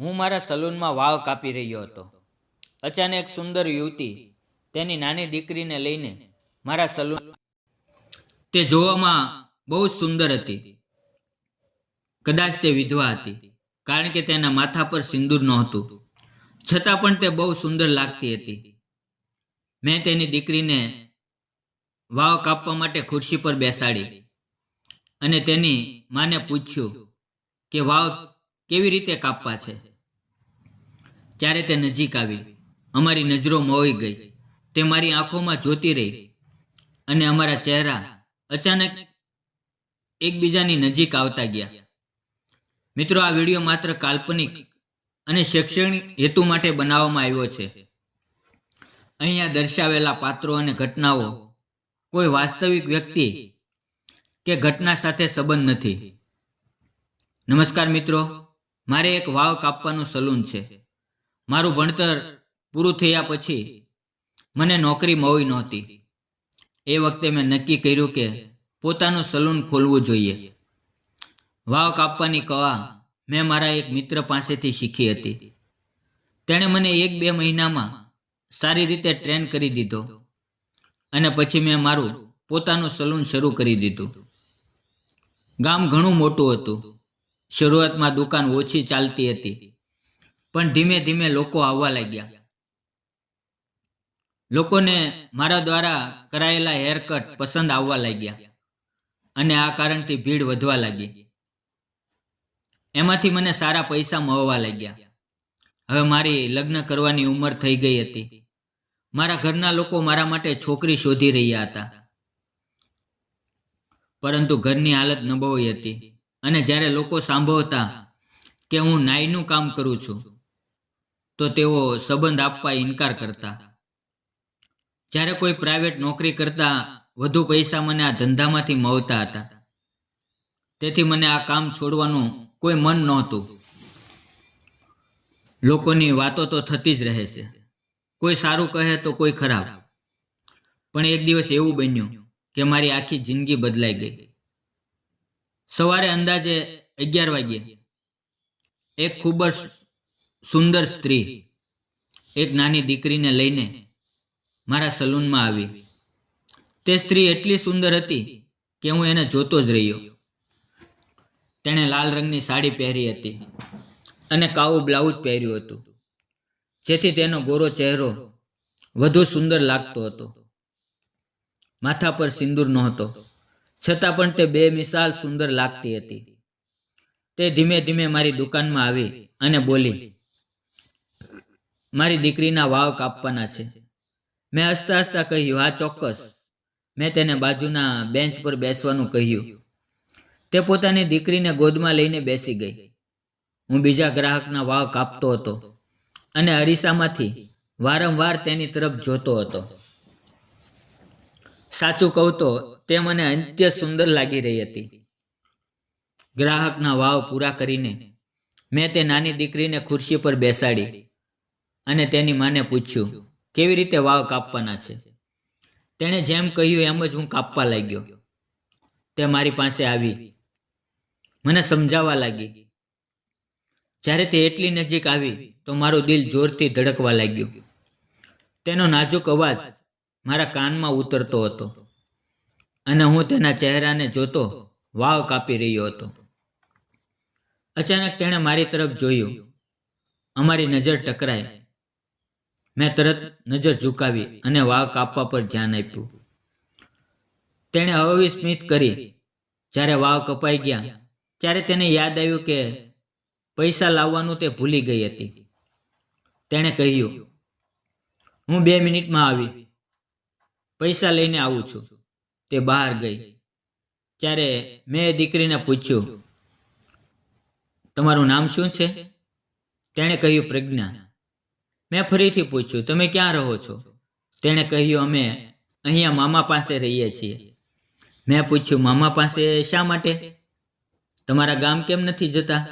હું મારા સલૂનમાં વાવ કાપી રહ્યો હતો. અચાનક સુંદર યુવતી તેની નાની દીકરીને લઈને મારા સલૂન તે જોવામાં બહુ સુંદર હતી. કદાચ તે વિધવા હતી, કારણ કે તેના માથા પર સિંદૂર નહોતું. છતાં પણ તે બહુ સુંદર લાગતી હતી. મેં તેની દીકરીને વાવ કાપવા માટે ખુરશી પર બેસાડી અને તેની માને પૂછ્યું કે, વાવ કેવી રીતે કાપવા છે? ત્યારે તે નજીક આવી. અમારી નજરો મોઈ ગઈ. તે મારી આંખોમાં જોતી રહી. અને અમારા ચહેરા અચાનક એકબીજાની નજીક આવતા ગયા. મિત્રો, આ વીડિયો માત્ર કાલ્પનિક અને શૈક્ષણિક હેતુ માટે બનાવવામાં આવ્યો છે. અહીંયા દર્શાવેલા પાત્રો અને ઘટનાઓ કોઈ વાસ્તવિક વ્યક્તિ કે ઘટના સાથે સંબંધ નથી. નમસ્કાર મિત્રો. મારે એક વાવ કાપવાનું સલૂન છે. મારું ભણતર પૂરું થયા પછી મને નોકરી મળી નહોતી. એ વખતે મેં નક્કી કર્યું કે પોતાનું સલૂન ખોલવું જોઈએ. વાવ કાપવાની કળા મેં મારા એક મિત્ર પાસેથી શીખી હતી. તેણે મને એક બે મહિનામાં સારી રીતે ટ્રેન કરી દીધો અને પછી મેં મારું પોતાનું સલૂન શરૂ કરી દીધું. ગામ ઘણું મોટું હતું. શરૂઆતમાં દુકાન ઓછી ચાલતી હતી, પણ ધીમે ધીમે લોકો આવવા લાગ્યા. લોકોને મારા દ્વારા કરાયેલા હેરકટ પસંદ આવવા લાગ્યા અને આ કારણથી ભીડ વધવા લાગી. એમાંથી મને સારા પૈસા મળવા લાગ્યા. હવે મારી લગ્ન કરવાની ઉંમર થઈ ગઈ હતી. મારા ઘરના લોકો મારા માટે છોકરી શોધી રહ્યા હતા. પરંતુ ઘરની હાલત નબળી હતી. અને જ્યારે લોકો સાંભળતા કે હું નાઈનું કામ કરું છું, તો તેઓ સંબંધ આપવા ઇનકાર કરતા. જ્યારે કોઈ પ્રાઇવેટ નોકરી કરતા વધુ પૈસા મને આ ધંધામાંથી મળતા હતા. તેથી મને આ કામ છોડવાનું કોઈ મન નહોતું. લોકોની વાતો તો થતી જ રહે છે. કોઈ સારું કહે તો કોઈ ખરાબ. પણ એક દિવસ એવું બન્યું કે મારી આખી જિંદગી બદલાઈ ગઈ. સવારે અંદાજે અગિયાર વાગ્યે. એક ખૂબ જ સુંદર સ્ત્રી એક નાની દીકરીને લઈને મારા સલૂનમાં આવી. તે સ્ત્રી એટલી સુંદર હતી કે હું એને જોતો જ રહ્યો. તેણે લાલ રંગની સાડી પહેરી હતી અને કાવું બ્લાઉઝ પહેર્યું હતું. જેથી તેનો ગોરો ચહેરો વધુ સુંદર લાગતો હતો. માથા પર સિંદૂર નહોતો. છતાં પણ તે બે મિસાલ સુંદર લાગતી હતી. તે ધીમે ધીમે મારી દુકાનમાં આવી અને બોલી, મારી દીકરીના વાવ કાપવાના છે. મેં હસતા હસતા કહ્યું, હા, ચોક્કસ. મેં તેને બાજુના બેન્ચ પર બેસવાનું કહ્યું. તે પોતાની દીકરીને ગોદમાં લઈને બેસી ગઈ. હું બીજા ગ્રાહકના વાવ કાપતો હતો અને અરીસામાંથી વારંવાર તેની તરફ જોતો હતો. સાચું કહું તો તે મને અંત્ય સુંદર લાગી રહી હતી. ગ્રાહકના વાવ પૂરા કરીને મેં તે નાની દીકરીને ખુરશી પર બેસાડી અને તેની માને પૂછ્યું, કેવી રીતે વાવ કાપવાના છે? તેણે જેમ કહ્યું એમ જ હું કાપવા લાગ્યો. તે મારી પાસે આવી. મને સમજાવવા લાગી. જ્યારે તે એટલી નજીક આવી તો મારું દિલ જોરથી ધડકવા લાગ્યું. તેનો નાજુક અવાજ મારા કાનમાં ઉતરતો હતો અને હું તેના ચહેરાને જોતો વાવ કાપી રહ્યો હતો. અચાનક તેણે મારી તરફ જોયું. અમારી નજર ટકરાઈ. મેં તરત નજર ઝુકાવી અને વાવ કાપવા પર ધ્યાન આપ્યું. તેણે અવિસ્મિત સ્મિત કરી. જ્યારે વાવ કપાઈ ગયા, ત્યારે તેને યાદ આવ્યું કે પૈસા લાવવાનું તે ભૂલી ગઈ હતી. તેણે કહ્યું, હું બે મિનિટમાં આવી. પૈસા લઈને આવું છું. તે બહાર ગઈ. ત્યારે મેં દીકરીને પૂછ્યું, તમારું નામ શું છે? તેણે કહ્યું, પ્રજ્ઞા. મેં ફરીથી પૂછ્યું, તમે ક્યાં રહો છો? તેણે કહ્યું, અમે અહીંયા મામા પાસે રહીએ છીએ. મેં પૂછ્યું, મામા પાસે શા માટે? તમારા ગામ કેમ નથી જતા?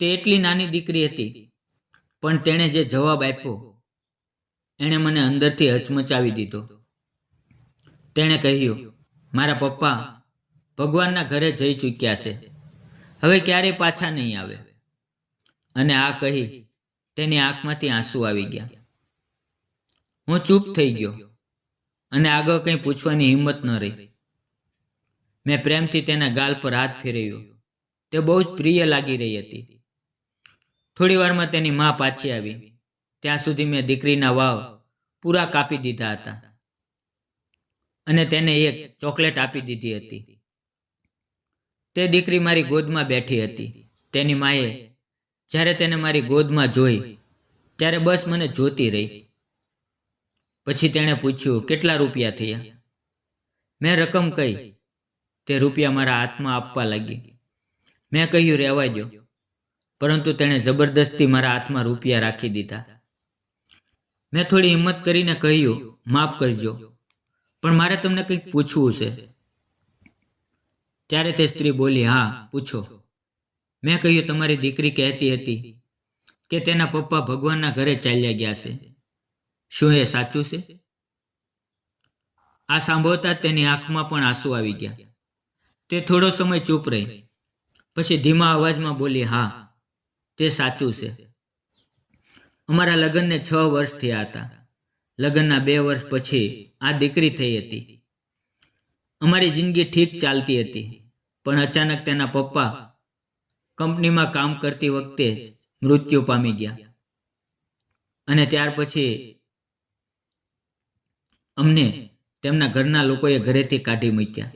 તે એટલી નાની દીકરી હતી, પણ તેણે જે જવાબ આપ્યો, એણે મને અંદરથી હચમચાવી દીધો. તેણે કહ્યું, મારા પપ્પા ભગવાનના ઘરે જઈ ચૂક્યા છે. હવે ક્યારેય પાછા નહીં આવે. અને આ કહી તેની આંખમાંથી આંસુ આવી ગયા. હું ચૂપ થઈ ગયો અને આગળ કંઈ પૂછવાની હિંમત ન રહી. મેં પ્રેમથી તેના ગાલ પર હાથ ફેરવ્યો. તે બહુ જ પ્રિય લાગી રહી હતી. થોડી વારમાં તેની મા પાછી આવી. ત્યાં સુધી મેં દીકરીના વાવ પૂરા કાપી દીધા હતા. અને તેને એક ચોકલેટ આપી દીધી હતી. તે દીકરી મારી ગોદમાં બેઠી હતી. તેની માએ જ્યારે તેને મારી ગોદમાં જોઈ, ત્યારે બસ મને જોતી રહી. પછી તેણે પૂછ્યું, કેટલા રૂપિયા થયા? મેં રકમ કહી, તે રૂપિયા મારા હાથમાં આપવા લાગી. મેં કહ્યું રહેવા દો. પરંતુ તેણે જબરદસ્તી મારા હાથમાં રૂપિયા રાખી દીધા. મેં થોડી હિંમત કરીને કહ્યું, માફ કરજો. પણ મારે તમને કંઈક પૂછવું છે. ત્યારે તે સ્ત્રી બોલી, હા, પૂછો. મેં કહ્યું, તમારી દીકરી કહેતી હતી કે તેના પપ્પા ભગવાનના ઘરે ચાલ્યા ગયા છે. શું એ સાચું છે? આ સાંભળતા તેની આંખમાં પણ આંસુ આવી ગયા. તે થોડો સમય ચૂપ રહી. પછી ધીમા અવાજમાં બોલી, હા, તે સાચું છે. અમારા લગ્નને છ વર્ષ થયા હતા. લગ્નના બે વર્ષ પછી આ દીકરી થઈ હતી. અમારી જિંદગી ઠીક ચાલતી હતી, પણ અચાનક તેના પપ્પા કંપનીમાં કામ કરતી વખતે જ મૃત્યુ પામી ગયા. અને ત્યાર પછી અમને તેમના ઘરના લોકોએ ઘરેથી કાઢી મૂક્યા.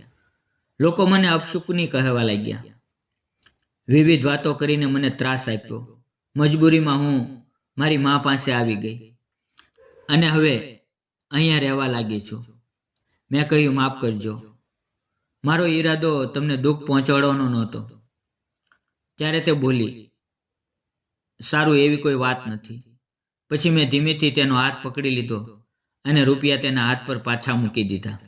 લોકો મને અપશુકની કહેવા લાગ્યા. વિવિધ વાતો કરીને મને ત્રાસ આપ્યો. મજબૂરીમાં હું મારી મા પાસે આવી ગઈ. અને હવે અહીંયા રહેવા લાગી છું. મેં કહ્યું, માફ કરજો. મારો ઈરાદો તમને દુઃખ પહોંચાડવાનો નહોતો. ત્યારે તે બોલી, સારું, એવી કોઈ વાત નથી. પછી મેં ધીમેથી તેનો હાથ પકડી લીધો અને રૂપિયા તેના હાથ પર પાછા મૂકી દીધા.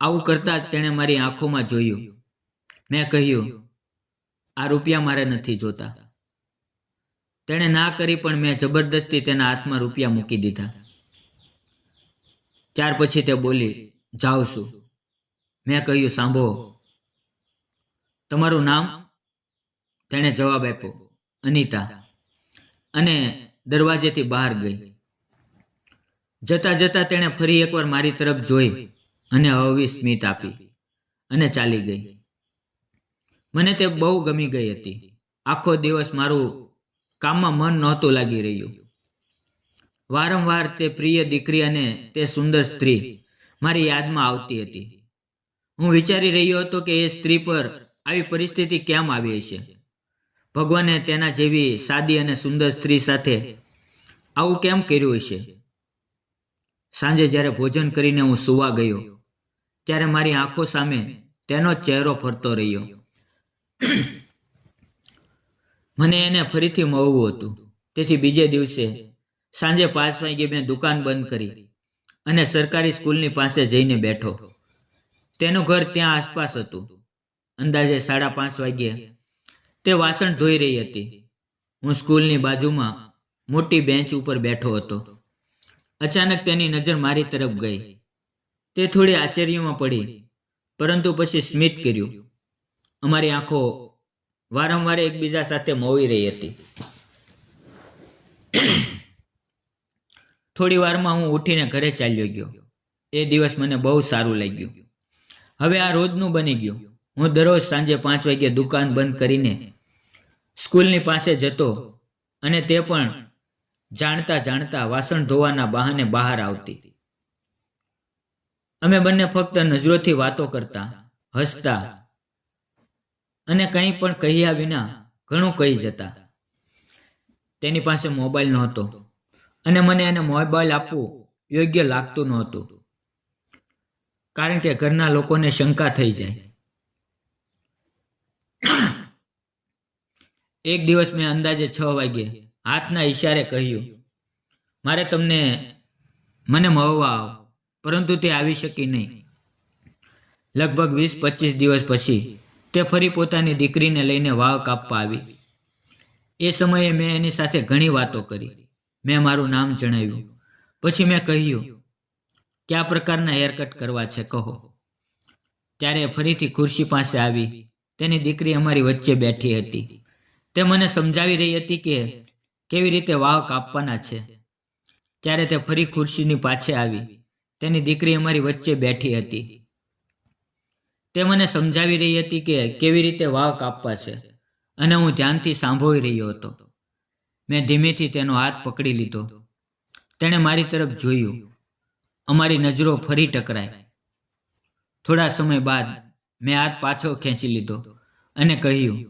આવું કરતાં જ તેણે મારી આંખોમાં જોયું. મેં કહ્યું, આ રૂપિયા મારે નથી જોતા. તેણે ના કરી પણ મેં જબરદસ્તી તેના હાથમાં રૂપિયા મૂકી દીધા. ત્યાર પછી તે બોલી, જાઉં છું. મેં કહ્યું, સાંભળો. તમારું નામ? તેણે જવાબ આપ્યો, અનિતા. અને દરવાજેથી બહાર ગઈ. જતા જતા તેણે ફરી એકવાર મારી તરફ જોઈ અને અવી સ્મિત આપી અને ચાલી ગઈ. મને તે બહુ ગમી ગઈ હતી. આખો દિવસ મારું કામમાં મન નહોતું લાગી રહ્યું. વારંવાર તે પ્રિય દીકરી અને તે સુંદર સ્ત્રી મારી યાદમાં આવતી હતી. હું વિચારી રહ્યો હતો કે એ સ્ત્રી પર આવી પરિસ્થિતિ કેમ આવી હશે? ભગવાને તેના જેવી સાદી અને સુંદર સ્ત્રી સાથે આવું કેમ કર્યું હશે? સાંજે જ્યારે ભોજન કરીને હું સુવા ગયો, ત્યારે મારી આંખો સામે તેનો ચહેરો ફરતો રહ્યો. મને એને ફરીથી મળવું હતું. તેથી બીજે દિવસે સાંજે પાંચ વાગે મેં દુકાન બંધ કરી અને સરકારી સ્કૂલની પાસે જઈને બેઠો. તેનું ઘર ત્યાં આસપાસ હતું. અંદાજે સાડા પાંચ વાગ્યે તે વાસણ ધોઈ રહી હતી. હું સ્કૂલની બાજુમાં મોટી બેન્ચ ઉપર બેઠો હતો. અચાનક તેની નજર મારી તરફ ગઈ. તે થોડી આશ્ચર્યમાં પડી, પરંતુ પછી સ્મિત કર્યું. અમારી આંખો વારંવાર એકબીજા સાથે મોવી રહી હતી. થોડી વારમાં હું ઉઠીને ઘરે ચાલ્યો ગયો. એ દિવસ મને બહુ સારું લાગ્યું. હવે આ રોજનું બની ગયું. હું દરરોજ સાંજે પાંચ વાગ્યે દુકાન બંધ કરીને સ્કૂલની પાસે જતો અને તે પણ જાણતા જાણતા વાસણ ધોવાના બહાને બહાર આવતી. અમે બંને ફક્ત નજરોથી વાતો કરતા, હસતા અને કંઈ પણ કહ્યા વિના ઘણું કહી જતા. તેની પાસે મોબાઈલ નહોતો અને મને એને મોબાઈલ આપવું યોગ્ય લાગતું નહોતું. કારણ કે ઘરના લોકોને શંકા થઈ જાય. એક દિવસ મેં અંદાજે છ વાગે હાથના ઈશારે કહ્યું, મારે તમને, મને મળવા આવો, પરંતુ તે આવી શકી નહીં. લગભગ વીસ પચીસ દિવસ પછી તે ફરી પોતાની દીકરીને લઈને વાવ કાપવા આવી. એ સમયે મેં એની સાથે ઘણી વાતો કરી. મેં મારું નામ જણાવ્યું. પછી મેં કહ્યું, કયા પ્રકારના હેરકટ કરવા છે કહો. ત્યારે ફરીથી ખુરશી પાસે આવી. તેની દીકરી અમારી વચ્ચે બેઠી હતી. તે મને સમજાવી રહી હતી કે કેવી રીતે વાવ કાપવાના છે. ત્યારે તે ફરી ખુરશીની પાછે આવી. તેની દીકરી અમારી વચ્ચે બેઠી હતી. તે મને સમજાવી રહી હતી કે કેવી રીતે વાવ કાપવા છે, અને હું ધ્યાનથી સાંભળી રહ્યો હતો. મેં ધીમેથી તેનો હાથ પકડી લીધો. તેણે મારી તરફ જોયું. અમારી નજરો ફરી ટકરાઈ. થોડા સમય બાદ મેં હાથ પાછો ખેંચી લીધો અને કહ્યું,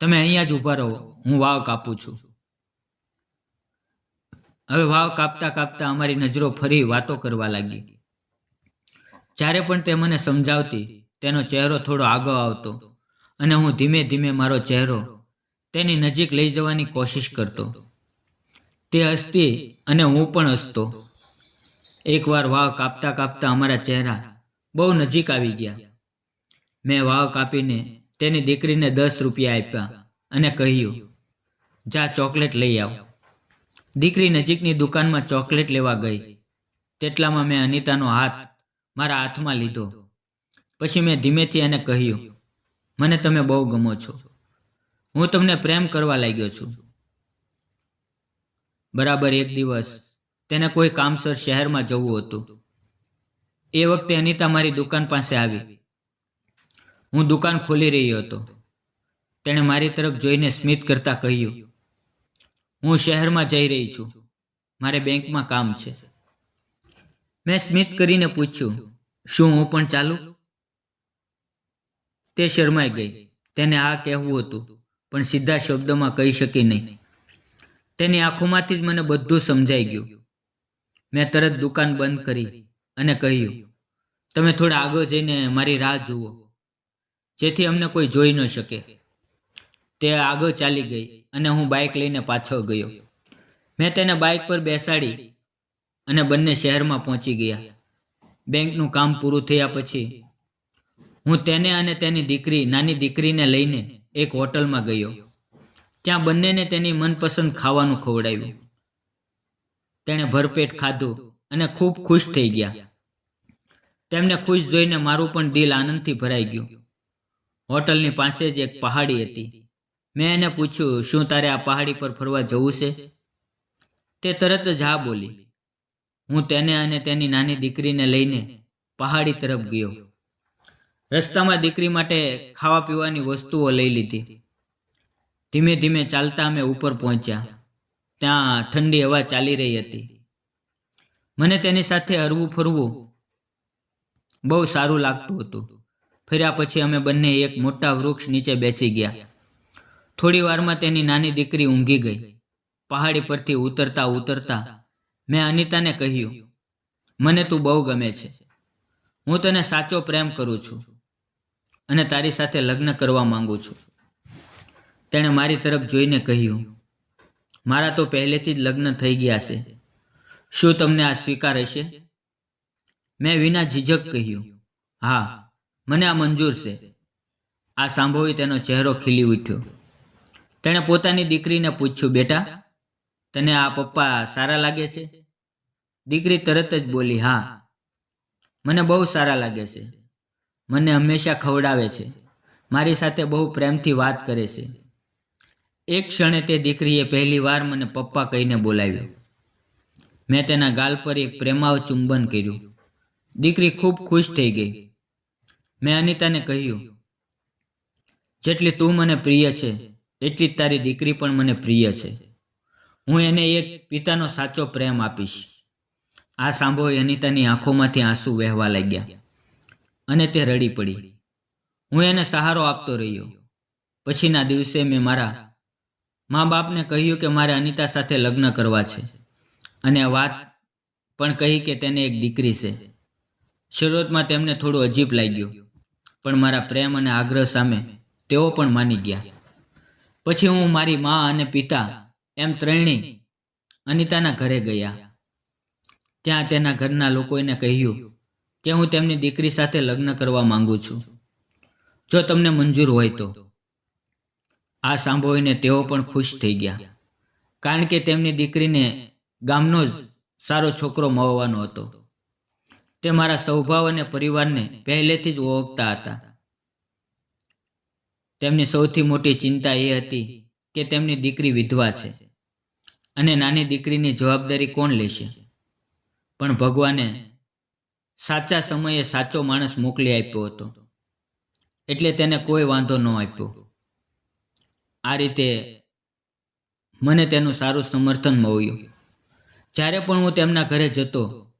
તમે અહીંયા જ ઊભા રહો, હું વાવ કાપું છું. હવે વાવ કાપતા કાપતા અમારી નજરો ફરી વાતો કરવા લાગી. જ્યારે પણ તે મને સમજાવતી, તેનો ચહેરો થોડો આગો આવતો અને હું ધીમે ધીમે મારો ચહેરો તેની નજીક લઈ જવાની કોશિશ કરતો. તે હસતી અને હું પણ હસતો. એકવાર વાવ કાપતા કાપતા અમારા ચહેરા બહુ નજીક આવી ગયા. મેં વાવ કાપીને તેની દીકરીને દસ રૂપિયા આપ્યા અને કહ્યું, જા ચોકલેટ લઈ આવ. દીકરી નજીકની દુકાનમાં ચોકલેટ લેવા ગઈ. તેટલામાં મેં અનિતાનો હાથ મારા હાથમાં લીધો. પછી મેં ધીમેથી એને કહ્યું, મને તમે બહુ ગમો છો. હું તમને પ્રેમ કરવા લાગ્યો છું. બરાબર એક દિવસ તેને કોઈ કામસર શહેરમાં જવું હતું. એ વખતે અનિતા મારી દુકાન પાસે આવી. હું દુકાન ખોલી રહ્યો હતો. તેણે મારી તરફ જોઈને સ્મિત કરતા કહ્યું, હું શહેરમાં જઈ રહી છું. મારે બેંકમાં કામ છે. મેં સ્મિત કરીને પૂછ્યું, શું હું પણ ચાલુ? તે શરમાઈ ગઈ. તેને આ કહેવું હતું, પણ સીધા શબ્દોમાં કહી શકી નહીં. તેની આંખોમાંથી જ મને બધું સમજાઈ ગયું. મેં તરત દુકાન બંધ કરી અને કહ્યું, તમે થોડા આગળ જઈને મારી રાહ જુઓ, જેથી અમને કોઈ જોઈ ન શકે. તે આગળ ચાલી ગઈ અને હું બાઇક લઈને પાછો ગયો. મેં તેને બાઇક પર બેસાડી અને બંને શહેરમાં પહોંચી ગયા. બેંકનું કામ પૂરું થયા પછી હું તેને અને તેની દીકરી, નાની દીકરીને લઈને એક હોટલમાં ગયો. ત્યાં બંનેને તેની મનપસંદ ખાવાનું ખવડાવ્યું. તેણે ભરપેટ ખાધું અને ખૂબ ખુશ થઈ ગયા. તેમને ખુશ જોઈને મારું પણ દિલ આનંદથી ભરાઈ ગયું. હોટલની પાસે જ એક પહાડી હતી. મેં એને પૂછ્યું, શું તારે આ પહાડી પર ફરવા જવું છે? તે તરત જ હા બોલી. હું તેને અને તેની નાની દીકરીને લઈને પહાડી તરફ ગયો. રસ્તામાં દીકરી માટે ખાવા પીવાની વસ્તુઓ લઈ લીધી. ધીમે ધીમે ચાલતા અમે ઉપર પહોંચ્યા. ત્યાં ઠંડી હવા ચાલી રહી હતી. મને તેની સાથે હરવું ફરવું બહુ સારું લાગતું હતું. ફર્યા પછી અમે બંને એક મોટા વૃક્ષ નીચે બેસી ગયા. થોડી વારમાં તેની નાની દીકરી ઊંઘી ગઈ. પહાડી પરથી ઉતરતા ઉતરતા મેં અનિતાને કહ્યું, મને તું બહુ ગમે છે. હું તને સાચો પ્રેમ કરું છું અને તારી સાથે લગ્ન કરવા માંગુ છું. તેણે મારી તરફ જોઈને કહ્યું, મારા તો પહેલેથી જ લગ્ન થઈ ગયા છે. શું તમને આ સ્વીકાર હશે? મેં વિના ઝીઝક કહ્યું, હા, મને આ મંજૂર છે. આ સાંભળી તેનો ચહેરો ખીલી ઉઠ્યો. તેણે પોતાની દીકરીને પૂછ્યું, બેટા તને આ પપ્પા સારા લાગે છે? દીકરી તરત જ બોલી, હા. મને બહુ સારા લાગે છે. મને હંમેશા ખવડાવે છે. મારી સાથે બહુ પ્રેમથી વાત કરે છે. એક ક્ષણે તે દીકરીએ પહેલી વાર મને પપ્પા કહીને બોલાવ્યો. મેં તેના ગાલ પર એક પ્રેમાવ ચુંબન કર્યું. દીકરી ખૂબ ખુશ થઈ ગઈ. મેં અનિતાને કહ્યું, જેટલી તું મને પ્રિય છે, એટલી જ તારી દીકરી પણ મને પ્રિય છે. હું એને એક પિતાનો સાચો પ્રેમ આપીશ. આ સાંભળી અનિતાની આંખોમાંથી આંસુ વહેવા લાગ્યા અને તે રડી પડી. હું એને સહારો આપતો રહ્યો. પછીના દિવસે મેં મારા મા બાપને કહ્યું કે મારે અનિતા સાથે લગ્ન કરવા છે અને વાત પણ કહી કે તેને એક દીકરી છે. શરૂઆતમાં તેમને થોડું અજીબ લાગ્યું, પણ મારા પ્રેમ અને આગ્રહ સામે તેઓ પણ માની ગયા. પછી હું મારી મા અને પિતા એમ ત્રણેય અનિતાના ઘરે ગયા. ત્યાં તેના ઘરના લોકોને કહ્યું કે હું તેમની દીકરી સાથે લગ્ન કરવા માંગુ છું. જો તમને મંજૂર હોય તો. આ સાંભળીને તેઓ પણ ખુશ થઈ ગયા. કારણ કે તેમની દીકરીને ગામનો જ સારો છોકરો મળવાનો હતો. તે મારા સૌભાવ અને પરિવારને પહેલેથી જ ઓળખતા હતા. તેમની સૌથી મોટી ચિંતા એ હતી કે તેમની દીકરી વિધવા છે. અને નાની દીકરીની જવાબદારી કોણ લેશે? પણ ભગવાને સાચા સમયે સાચો માણસ મોકલી આપ્યો હતો. એટલે તેને કોઈ વાંધો ન આપ્યો. આ રીતે મને તેનું સારું સમર્થન મળ્યું. જ્યારે પણ હું તેમના ઘરે જતો,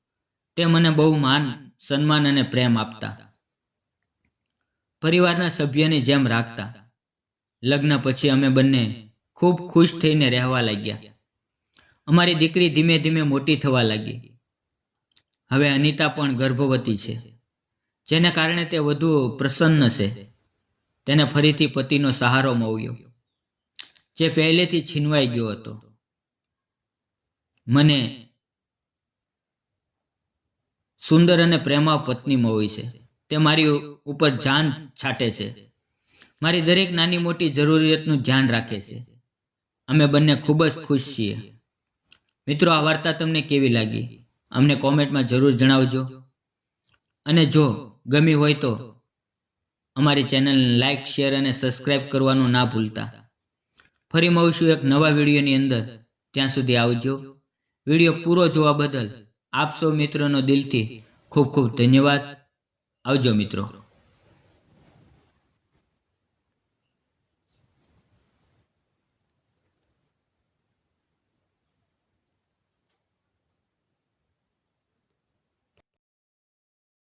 તે મને બહુ માન, સન્માન અને પ્રેમ આપતા. પરિવારના સભ્યની જેમ રાખતા. લગ્ન પછી અમે બંને ખૂબ ખુશ થઈને રહેવા લાગ્યા. અમારી દીકરી ધીમે ધીમે મોટી થવા લાગી. હવે અનિતા પણ ગર્ભવતી છે. જેને કારણે તે વધુ પ્રસન્ન છે. તેને ફરીથી પતિનો સહારો મળ્યો. જે પહેલેથી છીનવાઈ ગયો હતો. મને સુંદર અને પ્રેમા પત્ની મળી છે. તે મારી ઉપર જાન છાંટે છે. મારી દરેક નાની મોટી જરૂરિયાતનું ધ્યાન રાખે છે. અમે બંને ખૂબ જ ખુશ છીએ. મિત્રો, આ વાર્તા તમને કેવી લાગી? અમને કોમેન્ટમાં જરૂર જણાવજો. અને જો ગમી હોય તો અમારી ચેનલને લાઇક શેર અને સબસ્ક્રાઇબ કરવાનું ના ભૂલતા. ફરી મળશું એક નવા વિડીયોની અંદર. ત્યાં સુધી આવજો. વીડિયો પૂરો જોવા બદલ આપ સૌ મિત્રોનો દિલથી ખૂબ ખૂબ ધન્યવાદ. આવજો મિત્રો.